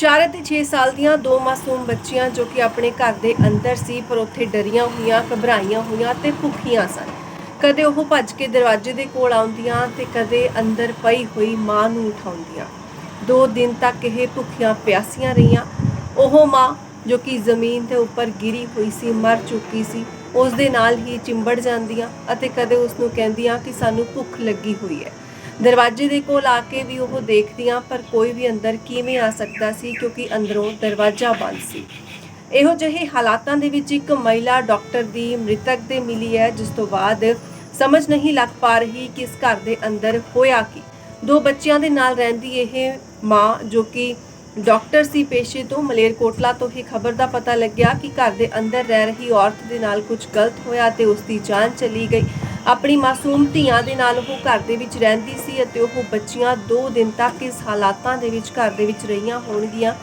4 ਅਤੇ 6 ਸਾਲ ਦੀਆਂ ਦੋ ਮਾਸੂਮ ਬੱਚੀਆਂ ਜੋ ਕਿ ਆਪਣੇ ਘਰ ਦੇ ਅੰਦਰ ਸੀ, ਪਰ ਉੱਥੇ ਡਰੀਆਂ ਹੋਈਆਂ, ਘਬਰਾਈਆਂ ਹੋਈਆਂ ਤੇ ਭੁੱਖੀਆਂ ਸਨ। ਕਦੇ ਉਹ ਭੱਜ ਕੇ ਦਰਵਾਜ਼ੇ ਦੇ ਕੋਲ ਆਉਂਦੀਆਂ ਤੇ ਕਦੇ ਅੰਦਰ ਪਈ ਹੋਈ ਮਾਂ ਨੂੰ ਉਠਾਉਂਦੀਆਂ। ਦੋ ਦਿਨ ਤੱਕ ਇਹ ਭੁੱਖੀਆਂ ਪਿਆਸੀਆਂ ਰਹੀਆਂ। ਉਹ ਮਾਂ ਜੋ ਕਿ ਜ਼ਮੀਨ ਦੇ ਉੱਪਰ ਗਿਰੀ ਹੋਈ ਸੀ, ਮਰ ਚੁੱਕੀ ਸੀ, ਉਸ ਦੇ ਨਾਲ ਹੀ ਚਿੰਬੜ ਜਾਂਦੀਆਂ ਅਤੇ ਕਦੇ ਉਸ ਨੂੰ ਕਹਿੰਦੀਆਂ ਕਿ ਸਾਨੂੰ ਭੁੱਖ ਲੱਗੀ ਹੋਈ ਹੈ। ਦਰਵਾਜ਼ੇ ਦੇ ਕੋਲ ਆ ਕੇ ਵੀ ਉਹ ਦੇਖਦੀਆਂ ਪਰ ਕੋਈ ਵੀ ਅੰਦਰ ਕਿਵੇਂ ਆ ਸਕਦਾ ਸੀ ਕਿਉਂਕਿ ਅੰਦਰੋਂ ਦਰਵਾਜ਼ਾ ਬੰਦ ਸੀ। ਇਹੋ ਜਿਹੇ ਹਾਲਾਤਾਂ ਦੇ ਵਿੱਚ ਇੱਕ ਮਹਿਲਾ ਡਾਕਟਰ ਦੀ ਮ੍ਰਿਤਕ ਦੇ ਮਿਲੀ ਹੈ, ਜਿਸ ਤੋਂ ਬਾਅਦ ਸਮਝ ਨਹੀਂ ਲੱਗ ਪਾ ਰਹੀ ਕਿ ਇਸ ਘਰ ਦੇ ਅੰਦਰ ਹੋਇਆ ਕੀ। ਦੋ ਬੱਚਿਆਂ ਦੇ ਨਾਲ ਰਹਿੰਦੀ ਇਹ ਮਾਂ ਜੋ ਕਿ ਡਾਕਟਰ ਸੀ ਪੇਸ਼ੇ ਤੋਂ ਮਲੇਰਕੋਟਲਾ ਤੋਂ ਹੀ ਖਬਰ ਦਾ ਪਤਾ ਲੱਗਿਆ ਕਿ ਘਰ ਦੇ ਅੰਦਰ ਰਹਿ ਰਹੀ ਔਰਤ ਦੇ ਨਾਲ ਕੁਝ ਗਲਤ ਹੋਇਆ ਤੇ ਉਸ ਦੀ ਜਾਨ ਚਲੀ ਗਈ। ਆਪਣੀ ਮਾਸੂਮ ਧੀਆਂ ਦੇ ਨਾਲ ਉਹ ਘਰ ਦੇ ਵਿੱਚ ਰਹਿੰਦੀ ਸੀ ਅਤੇ ਉਹ ਬੱਚੀਆਂ 2 ਦਿਨ ਤੱਕ ਇਸ ਹਾਲਾਤਾਂ ਦੇ ਵਿੱਚ ਘਰ ਦੇ ਵਿੱਚ ਰਹੀਆਂ ਹੋਣਗੀਆਂ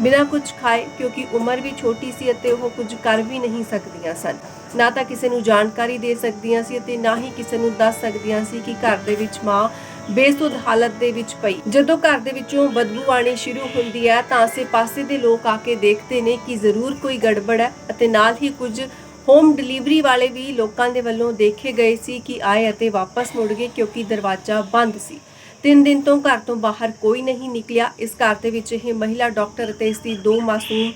ਬਿਨਾਂ ਕੁਝ ਖਾਏ, ਕਿਉਂਕਿ ਉਮਰ ਵੀ ਛੋਟੀ ਸੀ ਅਤੇ ਉਹ ਕੁਝ ਕਰ ਵੀ ਨਹੀਂ ਸਕਦੀਆਂ ਸਨ। ਨਾ ਤਾਂ ਕਿਸੇ ਨੂੰ ਜਾਣਕਾਰੀ ਦੇ ਸਕਦੀਆਂ ਸੀ ਅਤੇ ਨਾ ਹੀ ਕਿਸੇ ਨੂੰ ਦੱਸ ਸਕਦੀਆਂ ਸੀ ਕਿ ਘਰ ਦੇ ਵਿੱਚ ਮਾਂ ਬੇਸੁੱਧ ਹਾਲਤ ਦੇ ਵਿੱਚ ਪਈ। ਜਦੋਂ ਘਰ ਦੇ ਵਿੱਚੋਂ ਬਦਬੂ ਆਣੀ ਸ਼ੁਰੂ ਹੁੰਦੀ ਹੈ ਤਾਂ ਆਸੇ-ਪਾਸੇ ਦੇ ਲੋਕ ਆ ਕੇ ਦੇਖਦੇ ਨੇ ਕਿ ਜ਼ਰੂਰ ਕੋਈ ਗੜਬੜ ਹੈ ਅਤੇ ਨਾਲ ਹੀ ਕੁਝ ਹੋਮ ਡਿਲੀਵਰੀ ਵਾਲੇ ਵੀ ਲੋਕਾਂ ਦੇ ਵੱਲੋਂ ਦੇਖੇ ਗਏ ਸੀ ਕਿ ਆਏ ਅਤੇ ਵਾਪਸ ਮੁੜ ਗਏ ਕਿਉਂਕਿ ਦਰਵਾਜ਼ਾ ਬੰਦ ਸੀ। ਤਿੰਨ ਦਿਨ ਤੋਂ ਘਰ ਤੋਂ ਬਾਹਰ ਕੋਈ ਨਹੀਂ ਨਿਕਲਿਆ। ਇਸ ਘਰ ਦੇ ਵਿੱਚ ਇਹ ਮਹਿਲਾ, ਡਾਕਟਰ ਅਤੇ ਇਸ ਦੀ ਦੋ ਮਾਸੂਮ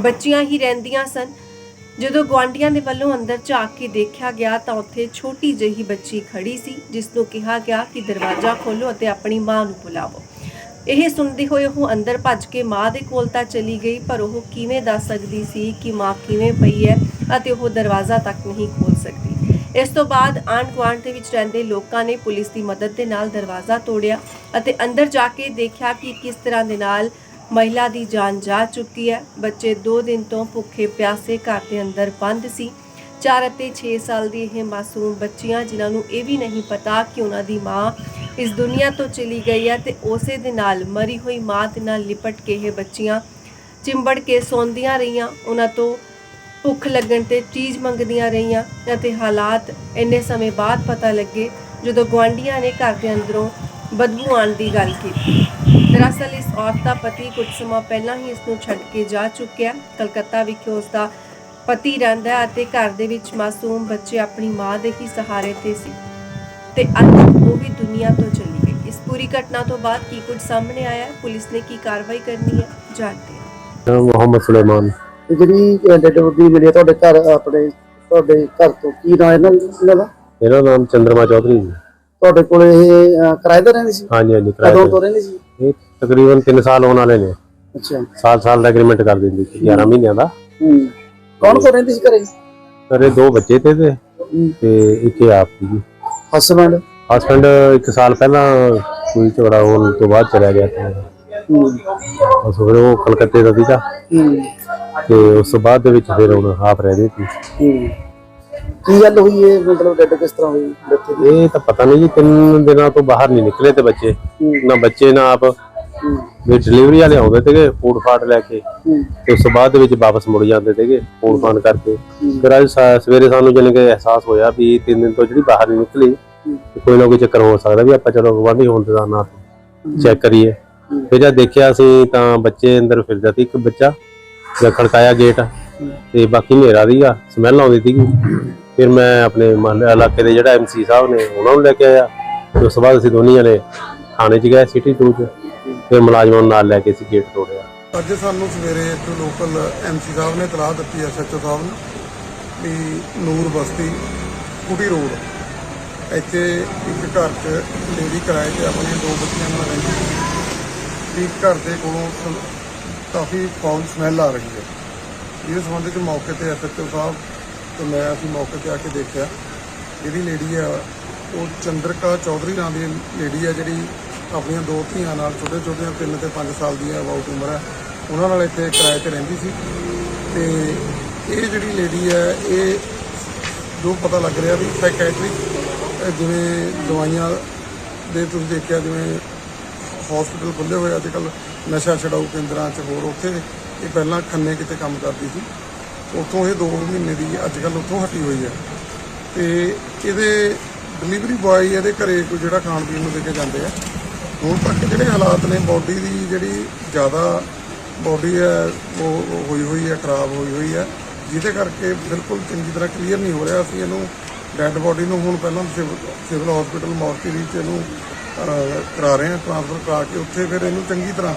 ਬੱਚੀਆਂ ਹੀ ਰਹਿੰਦੀਆਂ ਸਨ। ਜਦੋਂ ਗੁਆਂਢੀਆਂ ਦੇ ਵੱਲੋਂ ਅੰਦਰ ਝਾਕ ਕੇ ਦੇਖਿਆ ਗਿਆ ਤਾਂ ਉੱਥੇ ਛੋਟੀ ਜਿਹੀ ਬੱਚੀ ਖੜੀ ਸੀ, ਜਿਸ ਨੂੰ ਕਿਹਾ ਗਿਆ ਕਿ ਦਰਵਾਜ਼ਾ ਖੋਲੋ ਅਤੇ ਆਪਣੀ ਮਾਂ ਨੂੰ ਬੁਲਾਵੋ ਇਹ ਸੁਣਦੇ ਹੋਏ ਉਹ ਅੰਦਰ ਭੱਜ ਕੇ ਮਾਂ ਦੇ ਕੋਲ ਤਾਂ ਚਲੀ ਗਈ, ਪਰ ਉਹ ਕਿਵੇਂ ਦੱਸ ਸਕਦੀ ਸੀ ਕਿ ਮਾਂ ਕਿਵੇਂ ਪਈ ਹੈ ਅਤੇ ਉਹ ਦਰਵਾਜ਼ਾ ਤੱਕ ਨਹੀਂ ਖੋਲ ਸਕਦੀ। ਇਸ ਤੋਂ ਬਾਅਦ ਆਂਢ ਗੁਆਂਢ ਦੇ ਵਿੱਚ ਰਹਿੰਦੇ ਲੋਕਾਂ ਨੇ ਪੁਲਿਸ ਦੀ ਮਦਦ ਦੇ ਨਾਲ ਦਰਵਾਜ਼ਾ ਤੋੜਿਆ ਅਤੇ ਅੰਦਰ ਜਾ ਕੇ ਦੇਖਿਆ ਕਿ ਕਿਸ ਤਰ੍ਹਾਂ ਦੇ ਨਾਲ ਮਹਿਲਾ ਦੀ ਜਾਨ ਜਾ ਚੁੱਕੀ ਹੈ। ਬੱਚੇ 2 ਦਿਨ ਤੋਂ ਭੁੱਖੇ ਪਿਆਸੇ ਘਰ ਦੇ ਅੰਦਰ ਬੰਦ ਸੀ। 4 ਅਤੇ 6 ਸਾਲ ਦੀ ਇਹ ਮਾਸੂਮ ਬੱਚੀਆਂ, ਜਿਨ੍ਹਾਂ ਨੂੰ ਇਹ ਵੀ ਨਹੀਂ ਪਤਾ ਕਿ ਉਹਨਾਂ ਦੀ ਮਾਂ ਇਸ ਦੁਨੀਆ ਤੋਂ ਚਲੀ ਗਈ ਹੈ ਤੇ ਉਸੇ ਦੇ ਨਾਲ ਮਰੀ ਹੋਈ ਮਾਂ ਦੇ ਨਾਲ ਲਿਪਟ ਕੇ ਇਹ ਬੱਚੀਆਂ ਚਿੰਬੜ ਕੇ ਸੌਂਦੀਆਂ ਰਹੀਆਂ, ਉਹਨਾਂ ਤੋਂ ਭੁੱਖ ਲੱਗਣ ਤੇ ਚੀਜ਼ ਮੰਗਦੀਆਂ ਰਹੀਆਂ ਅਤੇ ਹਾਲਾਤ ਇੰਨੇ ਸਮੇਂ ਬਾਅਦ ਪਤਾ ਲੱਗੇ ਜਦੋਂ ਗੁਆਂਢੀਆਂ ਨੇ ਘਰ ਦੇ ਅੰਦਰੋਂ ਬਦਬੂ ਆਉਣ ਦੀ ਗੱਲ ਕੀਤੀ। ਦਰਅਸਲ ਇਸ ਔਰਤ ਦਾ ਪਤੀ ਕੁਝ ਸਮਾਂ ਪਹਿਲਾਂ ਹੀ ਇਸ ਨੂੰ ਛੱਡ ਕੇ ਜਾ ਚੁੱਕਿਆ। ਕਲਕੱਤਾ ਵਿਖੇ ਉਸ ਦਾ ਪਤੀ ਰਹਿੰਦਾ ਹੈ ਅਤੇ ਘਰ ਦੇ ਵਿੱਚ ਮਾਸੂਮ ਬੱਚੇ ਆਪਣੀ ਮਾਂ ਦੇ ਹੀ ਸਹਾਰੇ ਤੇ ਸੀ। ਤੇ ਅੱਜ ਦੁਨੀਆ ਤੋਂ ਚਲੀ ਗਈ। ਇਸ ਪੂਰੀ ਘਟਨਾ ਤੋਂ ਬਾਅਦ ਕੀ ਕੁਝ ਸਾਹਮਣੇ ਆਇਆ? ਪੁਲਿਸ ਨੇ ਕੀ ਕਾਰਵਾਈ ਕਰਨੀ ਹੈ? ਜਾਣਦੇ ਹਾਂ। ਮੁਹੰਮਦ ਸੁਲੇਮਾਨ। ਤੇ ਜਿਹੜੀ ਡੈਡ ਬੋਡੀ ਮਿਲੀ ਹੈ ਤੁਹਾਡੇ ਘਰ ਆਪਣੇ ਤੁਹਾਡੇ ਘਰ ਤੋਂ ਕੀ ਨਾਂ ਇਹਨਾਂ ਇਹਨਾਂ ਦਾ? ਮੇਰਾ ਨਾਮ ਚੰਦਰਮਾ ਚੌਧਰੀ ਜੀ। ਤੁਹਾਡੇ ਕੋਲ ਇਹ ਅਹ, ਕਿਰਾਏਦਾਰ ਰਹਿੰਦੀ ਸੀ? ਹਾਂਜੀ ਹਾਂਜੀ ਕਦੋਂ ਕਿਰਾਏ ਤੋਂ ਰਹਿੰਦੀ ਸੀ? ਤੇ। ਇਹ ਤਕਰੀਬਨ 3 ਸਾਲ ਹੋਣ ਵਾਲੇ ਨੇ। ਅੱਛਾ। ਸਾਲ ਸਾਲ ਦਾ ਐਗਰੀਮੈਂਟ ਕਰ ਦਿੰਦੀ ਸੀ 11 ਮਹੀਨਿਆਂ ਦਾ। ਹੂੰ। ਕੌਣ ਕੌਣ ਰਹਿੰਦੀ ਸੀ ਘਰੇ? ਘਰੇ ਦੋ ਬੱਚੇ ਤੇ ਤੇ ਤੇ ਇੱਕ ਇਹ ਆਪ ਸੀ। ਹਸਬੰਡ ਹਸਬੰਡ ਇੱਕ ਸਾਲ ਪਹਿਲਾਂ ਕੋਈ ਝਗੜਾ ਹੋਣ ਤੋਂ ਬਾਅਦ ਚਲਾ ਗਿਆ ਸੀ। ਬਸ ਫਿਰ ਉਹ ਕਲਕੱਤੇ ਦਾ ਸੀਗਾ। ਤੇ ਉਸ ਤੋਂ ਬਾਅਦ ਦੇ ਵਿੱਚ ਫਿਰ ਹੁਣ ਹਾਫ ਰਹਿ ਗਈ ਸੀ। ਕੀ ਗੱਲ ਹੋਈ ਹੈ ਮਤਲਬ ਡੈਡ ਕਿਸ ਤਰ੍ਹਾਂ ਹੋਈ? ਬੱਚੇ ਦੀ ਇਹ ਤਾਂ ਪਤਾ ਨਹੀਂ ਜੀ ਤਿੰਨ ਦਿਨਾਂ ਤੋਂ ਬਾਹਰ ਨਹੀਂ ਨਿਕਲੇ ਤੇ ਬੱਚੇ। ਨਾ ਬੱਚੇ ਨਾ ਆਪ। ਵੀ ਡਿਲੀਵਰੀ ਵਾਲੇ ਆਉਂਦੇ ਸੀਗੇ ਫੂਡ ਫਾਟ ਲੈ ਕੇ। ਤੇ ਉਸ ਤੋਂ ਬਾਅਦ ਦੇ ਵਿੱਚ ਵਾਪਸ ਮੁੜ ਜਾਂਦੇ ਸੀਗੇ ਫੋਨ ਫਾਨ ਕਰਕੇ। ਫਿਰ ਅੱਜ ਸਵੇਰੇ ਸਾਨੂੰ ਜਾਣੀ ਕਿ ਅਹਿਸਾਸ ਹੋਇਆ ਵੀ ਤਿੰਨ ਦਿਨ ਤੋਂ ਜਿਹੜੀ ਬਾਹਰ ਨਹੀਂ ਨਿਕਲੀ। ਤੇ ਕੋਈ ਨਾ ਕੋਈ ਚੱਕਰ ਹੋ ਸਕਦਾ ਵੀ ਆਪਾਂ ਚਲੋ ਗਵਾਂਢੀ ਹੋਣ ਦੇ ਨਾਲ ਚੈੱਕ ਕਰੀਏ। ਫਿਰ ਜਦ ਦੇਖਿਆ ਅਸੀਂ ਤਾਂ ਬੱਚੇ ਅੰਦਰ ਫਿਰਦਾ ਸੀ, ਇੱਕ ਬੱਚਾ ਜਦ ਖੜਕਾਇਆ ਗੇਟ ਤੇ ਬਾਕੀ ਹਨੇਰਾ ਸੀਗਾ ਸਮੈਲ ਆਉਂਦੀ ਸੀਗੀ। ਫਿਰ ਮੈਂ ਆਪਣੇ ਮਹੱਲੇ ਇਲਾਕੇ ਦੇ ਜਿਹੜਾ ਐਮਸੀ ਸਾਹਿਬ ਨੇ ਉਹਨਾਂ ਨੂੰ ਲੈ ਕੇ ਆਇਆ। ਉਸ ਤੋਂ ਬਾਅਦ ਅਸੀਂ ਦੋਨੀ ਜਣੇ ਥਾਣੇ 'ਚ ਗਏ ਸਿਟੀ 2 'ਚ। ਫਿਰ ਮੁਲਾਜ਼ਮਾਂ ਨੂੰ ਨਾਲ ਲੈ ਕੇ ਅਸੀਂ ਗੇਟ ਤੋੜਿਆ। ਅੱਜ ਸਾਨੂੰ ਸਵੇਰੇ ਇੱਥੋਂ ਲੋਕਲ ਐਮਸੀ ਸਾਹਿਬ ਨੇ ਤਲਾਹ ਦਿੱਤੀ ਐਸਐਚਓ ਸਾਹਿਬ ਨੂੰ, ਵੀ ਨੂਰ ਬਸਤੀ, ਕੁਟੀ ਰੋਡ। ਇੱਥੇ ਇੱਕ ਘਰ 'ਚ ਲੇਡੀ ਕਿਰਾਏ ਤੇ ਆਪਣੀਆਂ ਦੋ ਬੱਚੀਆਂ ਨਾਲ ਰਹਿੰਦੀ ਸੀ। ਵੀ ਘਰ ਦੇ ਕੋਲੋਂ ਸ- ਕਾਫੀ ਫੌਲ ਸਮੈਲ ਆ ਰਹੀ ਹੈ। ਇਸ ਸੰਬੰਧ ਵਿੱਚ ਮੌਕੇ ਤੇ ਐਸਐਚਓ ਸਾਹਿਬ ਤੇ ਮੈਂ ਅਸੀਂ ਮੌਕੇ ਤੇ ਆ ਕੇ ਦੇਖਿਆ। ਜਿਹੜੀ ਲੇਡੀ ਆ, ਉਹ ਚੰਦਰਕਾ ਚੌਧਰੀ ਨਾਂ ਦੀ ਲੇਡੀ ਆ, ਜਿਹੜੀ ਆਪਣੀਆਂ ਦੋ ਧੀਆਂ ਨਾਲ ਛੋਟੇ ਛੋਟੀਆਂ ਤਿੰਨ ਤੇ 5 ਸਾਲ ਦੀਆਂ ਅਬਾਊਟ ਉਮਰ ਹੈ ਉਹਨਾਂ ਨਾਲ ਇੱਥੇ ਕਿਰਾਏ ਤੇ ਰਹਿੰਦੀ ਸੀ। ਤੇ ਇਹ ਜਿਹੜੀ ਲੇਡੀ ਹੈ ਇਹ ਜੋ ਪਤਾ ਲੱਗ ਰਿਹਾ ਵੀ ਸਾਈਕੈਟ੍ਰਿਕ ਜਿਵੇਂ ਦਵਾਈਆਂ ਦੇ ਤੁਸੀਂ ਦੇਖਿਆ ਜਿਵੇਂ ਹਸਪੀਟਲ ਖੁੱਲੇ ਹੋਏ ਅੱਜ ਕੱਲ ਨਸ਼ਾ ਛਡਾਊ ਕੇਂਦਰਾਂ 'ਚ ਹੋਰ ਉੱਥੇ ਇਹ ਪਹਿਲਾਂ ਖੰਨੇ ਕਿਤੇ ਕੰਮ ਕਰਦੀ ਸੀ। ਉੱਥੋਂ ਇਹ 2 ਮਹੀਨੇ ਦੀ ਅੱਜ ਕੱਲ ਉੱਥੋਂ ਹਟੀ ਹੋਈ ਹੈ ਤੇ ਇਹਦੇ ਡਿਲੀਵਰੀ ਬॉय ਇਹਦੇ ਘਰੇ ਕੋਈ ਜਿਹੜਾ ਖਾਣ ਪੀਣ ਨੂੰ ਦੇ ਕੇ ਜਾਂਦੇ ਆ। ਹੁਣ ਤੱਕ ਜਿਹੜੇ ਹਾਲਾਤ ਨੇ ਬਾਡੀ ਦੀ ਜਿਹੜੀ ਜ਼ਿਆਦਾ ਬੋਡੀ ਹੈ ਉਹ ਹੋਈ ਹੋਈ ਹੈ ਖਰਾਬ ਹੋਈ ਹੋਈ ਹੈ ਜਿਹਦੇ ਕਰਕੇ ਬਿਲਕੁਲ ਚੰਗੀ ਤਰ੍ਹਾਂ ਕਲੀਅਰ ਨਹੀਂ ਹੋ ਰਿਹਾ। ਅਸੀਂ ਇਹਨੂੰ ਡੈੱਡ ਬੋਡੀ ਨੂੰ ਹੁਣ ਪਹਿਲਾਂ ਸਿਵ- ਸਿਵਲ ਹਸਪੀਟਲ ਮੋਰਚਰੀ ਚ ਇਹਨੂੰ ਕਰਾ ਰਹੇ ਹਾਂ ਟ੍ਰਾਂਸਫਰ ਕਰਾ ਕੇ ਉੱਥੇ ਫਿਰ ਇਹਨੂੰ ਚੰਗੀ ਤਰ੍ਹਾਂ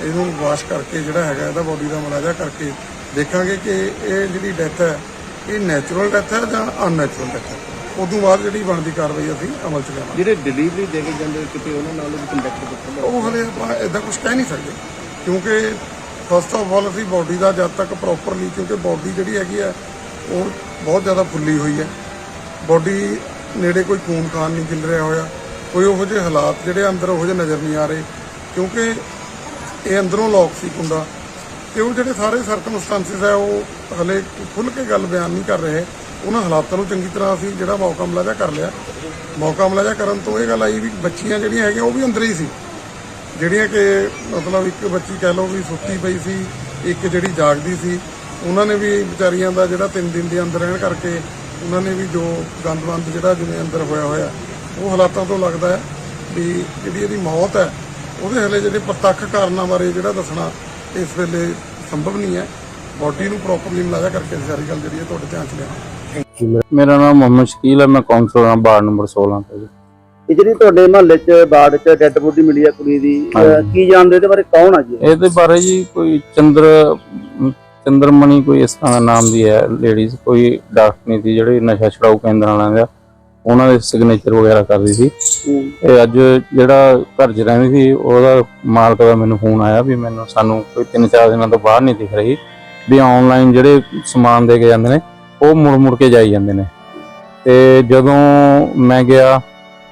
ਇਹਨੂੰ ਵਾਸ਼ ਕਰਕੇ ਜਿਹੜਾ ਹੈਗਾ ਇਹਦਾ ਬੋਡੀ ਦਾ ਮੁਲਾਜ਼ਾ ਕਰਕੇ ਦੇਖਾਂਗੇ ਕਿ ਇਹ ਜਿਹੜੀ ਡੈਥ ਹੈ ਇਹ ਨੈਚੁਰਲ ਡੈਥ ਹੈ ਜਾਂ ਅਨਨੈਚੁਰਲ ਡੈਥ ਹੈ? ਉਦੋਂ ਬਾਅਦ ਜਿਹੜੀ ਬਣਦੀ ਕਾਰਵਾਈ ਅਸੀਂ ਅਮਲ ਚ ਲਿਆਵਾਂਗੇ। ਜਿਹੜੇ ਡਿਲੀਵਰੀ ਦੇ ਕੇ ਜਾਂਦੇ ਕਿਤੇ ਉਹਨਾਂ ਨਾਲ ਵੀ ਕੰਟੈਕਟ ਕੀਤਾ ਉਹ ਹਲੇ ਆਪਾਂ ਇਦਾਂ ਕੁਝ ਕਹਿ ਨਹੀਂ ਸਕਦੇ ਕਿਉਂਕਿ ਫਸਟ ਆਫ ਆਲ ਅਸੀਂ ਬਾਡੀ ਦਾ ਜਦ ਤੱਕ ਪ੍ਰੋਪਰਲੀ ਕਿਉਂਕਿ ਬਾਡੀ ਜਿਹੜੀ ਹੈਗੀ ਆ ਉਹ ਬਹੁਤ ਜ਼ਿਆਦਾ ਫੁੱਲੀ ਹੋਈ ਹੈ। ਬੋਡੀ ਨੇੜੇ ਕੋਈ ਖੂਨ ਖਾਨ ਨਹੀਂ ਗਿਲ ਰਿਹਾ ਹੋਇਆ। ਕੋਈ ਉਹੋ ਜਿਹੇ ਹਾਲਾਤ ਜਿਹੜੇ ਅੰਦਰ ਉਹੋ ਜਿਹੇ ਨਜ਼ਰ ਨਹੀਂ ਆ ਰਹੇ, ਕਿਉਂਕਿ ਇਹ ਅੰਦਰੋਂ ਲੌਕ ਸੀ ਕੁੰਡਾ। ਤੇ ਉਹ ਜਿਹੜੇ ਸਾਰੇ ਸਰਕਮਸਟੈਂਸਸ ਹੈ ਉਹ ਹਲੇ ਖੁੱਲ ਕੇ ਗੱਲ ਬਿਆਨ ਨਹੀਂ ਕਰ ਰਹੇ। ਉਹਨਾਂ ਹਾਲਾਤਾਂ ਨੂੰ ਚੰਗੀ ਤਰ੍ਹਾਂ ਅਸੀਂ ਜਿਹੜਾ ਮੌਕਾ ਮੁਲਾਜ਼ਾ ਕਰ ਲਿਆ। ਮੌਕਾ ਮੁਲਾਜ਼ਾ ਕਰਨ ਤੋਂ ਇਹ ਗੱਲ ਆਈ ਵੀ ਬੱਚੀਆਂ ਜਿਹੜੀਆਂ ਹੈਗੀਆਂ, ਉਹ ਵੀ ਅੰਦਰ ਹੀ ਸੀ। ਜਿਹੜੀਆਂ ਕਿ ਮਤਲਬ ਇੱਕ ਬੱਚੀ ਕਹਿ ਲਓ ਵੀ ਸੁੱਤੀ ਪਈ ਸੀ, ਇੱਕ ਜਿਹੜੀ ਜਾਗਦੀ ਸੀ, ਉਹਨਾਂ ਨੇ ਵੀ ਵਿਚਾਰੀਆਂ ਦਾ ਜਿਹੜਾ 3 ਦਿਨ ਦੇ ਅੰਦਰ ਰਹਿਣ ਕਰਕੇ ਉਹਨਾਂ ਨੇ ਵੀ ਜੋ ਗੰਦਬੰਦ ਜਿਹੜਾ ਜਿਵੇਂ ਅੰਦਰ ਹੋਇਆ ਹੋਇਆ ਉਹ ਹਾਲਾਤਾਂ ਤੋਂ ਲੱਗਦਾ ਹੈ ਵੀ ਜਿਹੜੀ ਇਹਦੀ ਮੌਤ ਹੈ ਉਹਦੇ ਹਲੇ ਜਿਹੜੇ ਪ੍ਰਤੱਖ ਕਾਰਨਾਂ ਬਾਰੇ ਜਿਹੜਾ ਦੱਸਣਾ ਇਸ ਵੇਲੇ ਸੰਭਵ ਨਹੀਂ ਹੈ। ਬਾਡੀ ਨੂੰ ਪ੍ਰੋਪਰਲੀ ਮਿਲਾਇਆ ਕਰਕੇ ਸਾਰੀ ਗੱਲ ਜਿਹੜੀ ਹੈ ਤੁਹਾਡੇ ਧਿਆਨ ਚ ਲਿਆਵਾਂਗੇ ਮੇਰਾ ਨਾਮ ਮੁਹੰਮਦ ਸ਼ਕੀਲ ਹੈ ਮੈਂ ਕਾਉਂਸਲਰ ਹਾਂ ਵਾਰਡ ਨੰਬਰ 16 ਤੋਂ ਜੀ। ਇਹ ਜਿਹੜੀ ਤੁਹਾਡੇ ਮਹੱਲੇ 'ਚ ਬਾੜ 'ਚ ਡੈੱਡ ਬੋਡੀ ਮਿਲੀ ਆ ਕੁੜੀ ਦੀ ਕੀ ਜਾਣਦੇ ਇਹਦੇ ਬਾਰੇ ਕੌਣ ਆ ਜੀ? ਇਹ? ਇਹਦੇ ਬਾਰੇ ਜੀ ਕੋਈ ਚੰਦਰ ਚੰਦਰਮਣੀ ਕੋਈ ਇਸ ਤਰ੍ਹਾਂ ਦਾ ਨਾਮ ਦੀ ਹੈ ਲੇਡੀਜ਼ ਕੋਈ ਡਾਕਟਰ ਸੀ, ਜਿਹੜੇ ਨਸ਼ਾ ਛਡਾਊ ਕੇਂਦਰ ਵਾਲਿਆਂ ਦਾ, ਉਹਨਾਂ ਦੇ ਸਿਗਨੇਚਰ ਵਗੈਰਾ ਕਰਦੀ ਸੀ। ਇਹ ਅੱਜ ਜਿਹੜਾ ਘਰ 'ਚ ਰਹਿੰਦੀ ਸੀ, ਉਹਦਾ ਮਾਲਕ ਦਾ ਮੈਨੂੰ ਫੋਨ ਆਇਆ ਵੀ ਮੈਨੂੰ ਸਾਨੂੰ ਕੋਈ 3-4 ਦਿਨਾਂ ਤੋਂ ਬਾਹਰ ਨਹੀਂ ਦਿਖ ਰਹੀ, ਵੀ ਆਨਲਾਈਨ ਜਿਹੜੇ ਸਮਾਨ ਦੇ ਕੇ ਜਾਂਦੇ ਨੇ, ਉਹ ਮੁੜ ਮੁੜ ਕੇ ਜਾਈ ਜਾਂਦੇ ਨੇ। ਤੇ ਜਦੋਂ ਮੈਂ ਗਿਆ,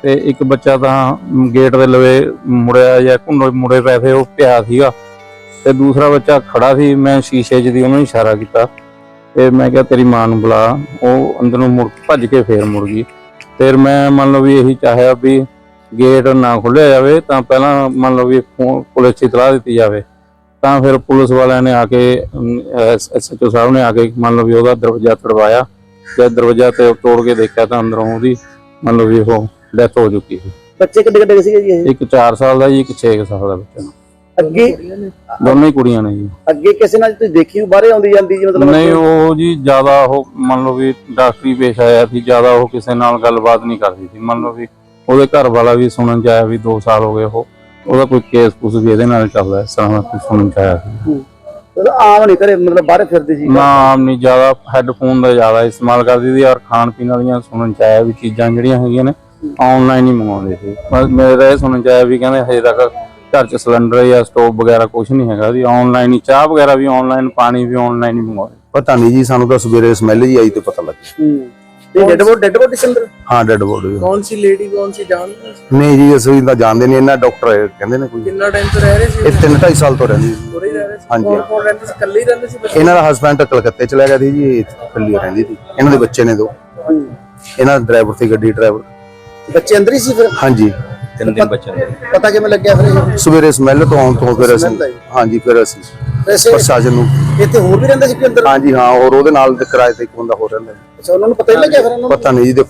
ਤੇ ਇੱਕ ਬੱਚਾ ਤਾਂ ਗੇਟ ਦੇ ਲਵੇ ਮੁੜਿਆ ਜਾਂ ਘੁੰਡੇ ਮੁੜੇ ਪੈਸੇ ਉਹ ਪਿਆ ਸੀਗਾ। ਤੇ ਦੂਸਰਾ ਬੱਚਾ ਖੜਾ ਸੀ ਮੈਂ ਸ਼ੀਸ਼ੇ 'ਚ ਦੀ ਉਹਨੂੰ ਇਸ਼ਾਰਾ ਕੀਤਾ ਤੇ ਮੈਂ ਕਿਹਾ ਤੇਰੀ ਮਾਂ ਨੂੰ ਬੁਲਾ। ਉਹ ਅੰਦਰੋਂ ਮੁੜ ਭੱਜ ਕੇ ਫੇਰ ਮੁੜ ਗਈ। ਫਿਰ ਮੈਂ ਮੰਨ ਲਓ ਵੀ ਇਹੀ ਚਾਹਿਆ ਵੀ ਗੇਟ ਨਾ ਖੁੱਲਿਆ ਜਾਵੇ ਤਾਂ ਪਹਿਲਾਂ ਮੰਨ ਲਓ ਵੀ ਪੁਲਿਸ 'ਚ ਇਤਲਾਹ ਦਿੱਤੀ ਜਾਵੇ। ਤਾਂ ਫਿਰ ਪੁਲਿਸ ਵਾਲਿਆਂ ਨੇ ਆ ਕੇ ਐਸਐਚਓ ਸਾਹਿਬ ਨੇ ਆ ਕੇ ਮੰਨ ਲਓ ਵੀ ਉਹਦਾ ਦਰਵਾਜ਼ਾ ਤੜਵਾਇਆ। ਤੇ ਦਰਵਾਜ਼ਾ ਤੇ ਤੋੜ ਕੇ ਦੇਖਿਆ ਤਾਂ ਅੰਦਰੋਂ ਉਹਦੀ ਮੰਨ ਲਓ ਵੀ ਉਹ ਡੈਥ ਹੋ ਚੁੱਕੀ ਸੀ। ਬੱਚੇ ਕਿੱਡੇ ਕਿੱਡੇ ਸੀਗੇ ਜੀ ਇਹ? ਇੱਕ 4 ਸਾਲ ਦਾ ਜੀ ਇੱਕ 6 ਸਾਲ ਦਾ ਬੱਚਾ। ਅੱਗੇ ਦੋਨੋਂ ਹੀ ਕੁੜੀਆਂ ਨੇ ਜੀ। ਅੱਗੇ ਕਿਸੇ ਨਾਲ ਤੁਸੀਂ ਦੇਖੀ ਹੋਈ ਬਾਹਰੇ ਆਉਂਦੀ ਜਾਂਦੀ ਜੀ ਮਤਲਬ ਨਹੀਂ ਉਹ ਜੀ ਜ਼ਿਆਦਾ ਉਹ ਮੰਨ ਲਓ ਵੀ ਡਾਕਟਰੀ ਪੇਸ਼ ਆਇਆ ਸੀ ਜ਼ਿਆਦਾ ਉਹ ਕਿਸੇ ਨਾਲ ਗੱਲਬਾਤ ਨਹੀਂ ਕਰਦੀ ਸੀ। ਮੰਨ ਲਓ ਵੀ ਉਹਦੇ ਘਰ ਵਾਲਾ ਵੀ ਸੁਣਨ ਚ ਆਇਆ ਵੀ 2 ਸਾਲ ਹੋ ਗਏ ਉਹ ਉਹਦਾ ਕੋਈ ਕੇਸ ਕੁਸ ਵੀ ਇਹਦੇ ਨਾਲ ਚੱਲਦਾ ਇਸ ਤਰ੍ਹਾਂ ਦਾ ਕੁਛ ਸੁਣਨ ਚ ਆਇਆ ਸੀ। ਮਤਲਬ ਆਮ ਨਹੀਂ ਕਰੇ ਮਤਲਬ ਬਾਹਰ ਫਿਰਦੀ ਸੀ। ਨਾ ਆਮ ਨਹੀਂ ਜ਼ਿਆਦਾ ਹੈੱਡਫੋਨ ਦਾ ਜ਼ਿਆਦਾ ਇਸਤੇਮਾਲ ਕਰਦੀ ਸੀ ਔਰ ਖਾਣ ਪੀਣ ਵਾਲੀਆਂ ਸੁਣਨ ਚ ਆਇਆ ਵੀ ਚੀਜ਼ਾਂ ਜਿਹੜੀਆਂ ਹੈਗੀਆਂ ਨੇ ਆਨਲਾਈਨ ਹੀ ਮੰਗਵਾਉਂਦੇ ਸੀ। ਮੇਰਾ ਇਹ ਸੁਣਨ ਚ ਆਇਆ ਵੀ ਕਹਿੰਦੇ ਹਜੇ ਤੱਕ ਘਰ ਚ ਸਿਲੰਡਰ ਜਾਂ ਸਟੋਵ ਵਗੈਰਾ ਕੁਝ ਨਹੀਂ ਹੈਗਾ ਵੀ ਆਨਲਾਈਨ ਹੀ ਚਾਹ ਵਗੈਰਾ ਵੀ ਆਨਲਾਈਨ ਪਾਣੀ ਵੀ ਆਨਲਾਈਨ ਹੀ ਮੰਗਵਾਉਂਦੇ। ਪਤਾ ਨਹੀਂ ਜੀ ਸਾਨੂੰ ਤਾਂ ਸਵੇਰੇ ਸਮੈਲ ਜੀ ਆਈ ਤੇ ਪਤਾ ਲੱਗਿਆ ਹੂੰ। ਤੇ ਡੈਡ ਬੋਡੀ ਡੈਡ ਬੋਡੀ ਸੰਦਰ ਹਾਂ ਡੈਡ ਬੋਡੀ ਕੌਣ ਸੀ ਲੇਡੀ ਕੌਣ ਸੀ ਜਾਣ? ਨਹੀਂ ਜੀ ਅਸੀਂ ਤਾਂ ਜਾਣਦੇ ਨਹੀਂ ਇਹਨਾਂ ਡਾਕਟਰ ਕਹਿੰਦੇ ਨੇ ਕੋਈ। ਕਿੰਨਾ ਟਾਈਮ ਤੋਂ ਰਹਿ ਰਹੇ ਸੀ? ਇਹ ਤਿੰਨ ਢਾਈ ਸਾਲ ਤੋਂ ਰਹਿੰਦੀ ਸੀ। ਉਰੇ ਹੀ ਰਹਿ ਰਹੇ ਸੀ। ਹਾਂਜੀ। ਕੌਣ ਕੌਣ ਰਹਿੰਦੇ ਸੀ? ਇਕੱਲੇ ਹੀ ਰਹਿੰਦੇ ਸੀ ਬੱਚੇ? ਇਹਨਾਂ ਦਾ ਹਸਬੰਡ ਕਲਕੱਤੇ ਚਲਾ ਗਿਆ ਸੀ ਜੀ ਇਹ ਇਕੱਲੀ ਰਹਿੰਦੀ ਸੀ। ਇਹਨਾਂ ਦੇ ਬੱਚੇ ਨੇ ਦੋ। ਇਹਨਾਂ ਦਾ ਡਰਾਈਵਰ ਸੀ ਗੱਡੀ ਡਰਾਈਵਰ ਬੱਚੇ ਅੰਦਰ ਹੀ ਸੀ ਫਿਰ? ਹਾਂਜੀ। ਤਿੰਨ ਦਿਨ ਪਤਾ ਕਿਵੇਂ ਲੱਗਿਆ ਫਿਰ ਇਹ? ਸਵੇਰੇ ਸਮੈਲ ਤੋਂ ਆਉਣ ਤੋਂ ਫਿਰ ਅਸੀਂ Smell ਆਈ। ਹਾਂਜੀ ਫਿਰ ਅਸੀਂ ਵੈਸੇ ਪ੍ਰਸ਼ਾਸਨ ਨੂੰ ਇੱਥੇ ਹੋਰ ਵੀ ਰਹਿੰਦੇ ਸੀ ਕਿ ਅੰਦਰ ਹਾਂਜੀ ਹਾਂ ਔਰ ਉਹਦੇ ਨਾਲ ਕਿਰਾਏ ਤੇ ਇੱਕ ਬੰਦਾ ਹੋਰ ਰਹਿੰਦਾ ਜੀ। ਅੱਛਾ ਉਹਨਾਂ ਨੂੰ ਪਤਾ ਹੀ ਲੱਗਿਆ ਫਿਰ ਉਹਨਾਂ ਨੂੰ ਪਤਾ ਨਹੀਂ ਜੀ ਦੇਖੋ